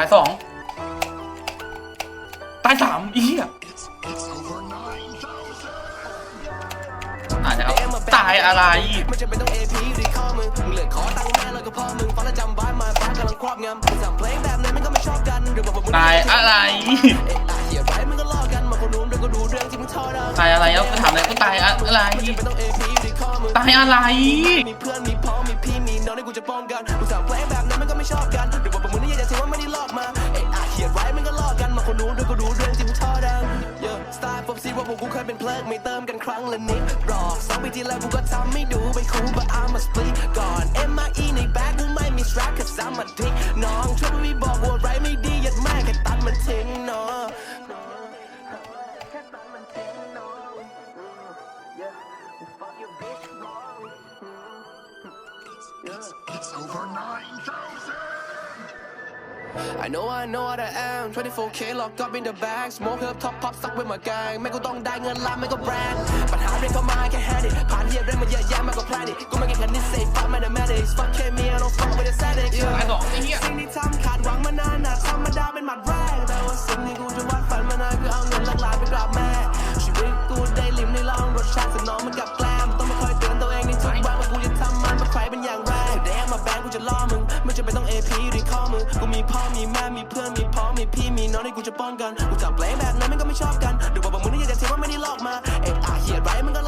ตายสองตายสามอีเหี้ยอ่านะครับตายอะไรไม่จำเป็นต้อง AP อยู่ที่ข้อมือมึงเลือขอตังค์แม่แล้วก็พ่อมึงฟังแล้วจำไว้มาฟ้ากำลังครอบงำสั่งเพลงแบบไหนมันก็ไม่ชอบกันหรือว่าตายอะไรเอ๊ะตายเหี้ยไรมึงก็ล้อกันมาคนนู้นเดี๋ยวก็ดูเรื่องที่มึงทอดเอาตายอะไรแล้วก็ถามเลยก็ตายอะไรตายอะไรมีเพื่อนมีพ้อมีพี่มีน้องที่กูจะป้องกันสั่งเพลงแบบนั้นมันก็ไม่ชอบกันหรือว่า สไตล์ป๊อปซีว่าพวกกูเคยเป็นเพลิงไม่เติมกันครั้งละนิดหรอกสองปีที่แล้วกูก็ทำไม่ดูไปคู but I'm a split ก่อน MIE ในแบ็คกูไม่มี strap ค cause I'm a dick น้องช่วยไม่บอกว่าไรไม่ดียัดแม่แค่ตัดมันทิ้งแค่ตัดมันทิ้งเนาะ Yeah, fuck your bitch wrong. It's over 9,000! I know I know what I am 24k locked up in the bag smoke up top pop stuck with my gang ไม่กูต้องได้เงินล้านไม่ก็แบรนด์ปัญหาเรียนเข้ามาแค่แฮดดิผ่านเรียนเรื่องมาเยอะแยะมากกว่าแพลนดิกูไม่เก่งแค่นิสัย fuck mathematics fuck เคมี I don't fuck with aesthetics ตายสองไอ้เหี้ย จะเป็นต้อง AP อยู่ในข้อมือ กูมีพ่อมีแม่มีเพื่อนมีพ่อมีพี่มีน้องที่กูจะป้องกัน กูจับเพลงแบบนั้นมันก็ไม่ชอบกันดูบอกบอกมึงนี่อยากจะเทว่าไม่ได้ลอกมาเอ๊ะอะเหี้ยไรมันก็